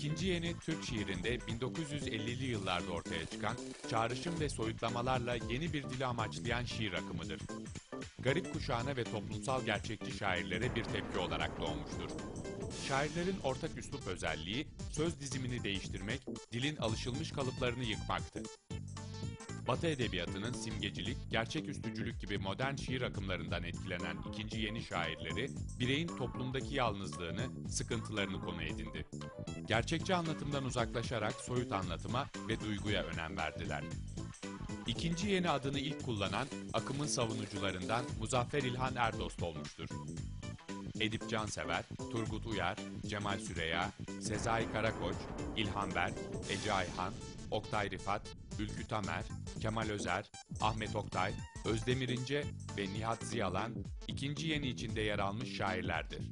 İkinci yeni Türk şiirinde 1950'li yıllarda ortaya çıkan, çağrışım ve soyutlamalarla yeni bir dili amaçlayan şiir akımıdır. Garip kuşağına ve toplumsal gerçekçi şairlere bir tepki olarak doğmuştur. Şairlerin ortak üslup özelliği, söz dizimini değiştirmek, dilin alışılmış kalıplarını yıkmaktı. Batı edebiyatının simgecilik, gerçeküstücülük gibi modern şiir akımlarından etkilenen ikinci yeni şairleri, bireyin toplumdaki yalnızlığını, sıkıntılarını konu edindi. Gerçekçi anlatımdan uzaklaşarak soyut anlatıma ve duyguya önem verdiler. İkinci yeni adını ilk kullanan akımın savunucularından Muzaffer İlhan Erdost olmuştur. Edip Cansever, Turgut Uyar, Cemal Süreya, Sezai Karakoç, İlhan Berk, Ece Ayhan, Oktay Rifat, Ülkü Tamer, Kemal Özer, Ahmet Oktay, Özdemir İnce ve Nihat Ziyalan ikinci yeni içinde yer almış şairlerdir.